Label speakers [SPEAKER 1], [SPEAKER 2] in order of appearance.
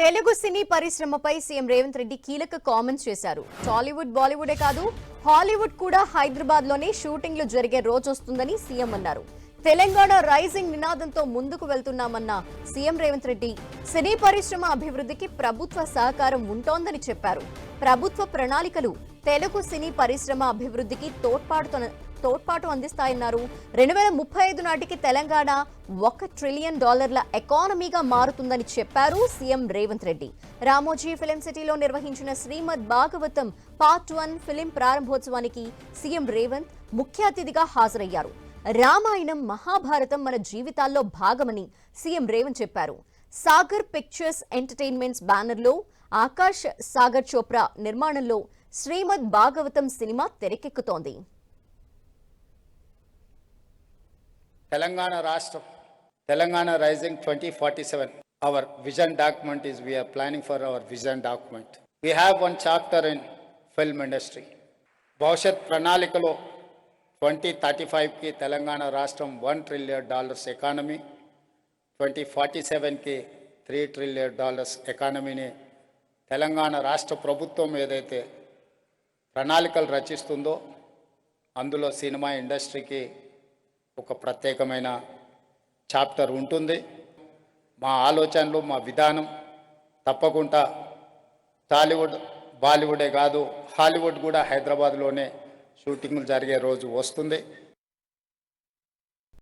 [SPEAKER 1] తెలుగు సినీ పరిశ్రమపై సీఎం రేవంత్ రెడ్డి కీలక కామెంట్స్ చేశారు. టాలీవుడ్ బాలీవుడే కాదు హాలీవుడ్ కూడా హైదరాబాద్లోనే షూటింగ్లు జరిగే రోజు వస్తుందని సీఎం అన్నారు. తెలంగాణ రైజింగ్ నినాదంతో ముందుకు వెళ్తున్నామన్న సీఎం రేవంత్ రెడ్డి సినీ పరిశ్రమ అభివృద్ధికి ప్రభుత్వ సహకారం ఉంటోందని చెప్పారు. ప్రభుత్వ ప్రణాళికలు తెలుగు సినీ పరిశ్రమ అభివృద్ధికి తోడ్పాటుతో తోడ్పాటు అందిస్తాయన్నారు. రెండు వేల ముప్పై ఐదు నాటికి తెలంగాణ ఒక ట్రిలియన్ డాలర్ల ఎకానమీగా మారుతుందని చెప్పారు సీఎం రేవంత్ రెడ్డి. రామోజీ ఫిలిం సిటీలో నిర్వహించిన Srimad Bhagavatam part one film ప్రారంభోత్సవానికి సీఎం రేవంత్ ముఖ్య అతిథిగా హాజరయ్యారు. రామాయణం మహాభారతం మన జీవితాల్లో భాగమని సీఎం రేవంత్ చెప్పారు. సాగర్ పిక్చర్స్ ఎంటర్టైన్మెంట్స్ బ్యానర్లో ఆకాష్ సాగర్ చోప్రా నిర్మాణంలో శ్రీమద్ భాగవతం సినిమా తెరకెక్కుతోంది.
[SPEAKER 2] తెలంగాణ రాష్ట్రం Telangana rising twenty forty seven. Our vision document is we are planning for our vision document we have one chapter in film industry భవిష్యత్ ప్రణాళికలో ట్వంటీ థర్టీ ఫైవ్కి తెలంగాణ రాష్ట్రం one trillion dollars economy twenty forty సెవెన్కి three trillion dollars ఎకానమీని తెలంగాణ రాష్ట్ర ప్రభుత్వం ఏదైతే ప్రణాళికలు రచిస్తుందో అందులో సినిమా ఇండస్ట్రీకి ఒక ప్రత్యేకమైన చాప్టర్ ఉంటుంది. మా ఆలోచనలు మా విధానం తప్పకుండా టాలీవుడ్ బాలీవుడే కాదు హాలీవుడ్ కూడా హైదరాబాద్లోనే షూటింగ్లు జరిగే రోజు వస్తుంది.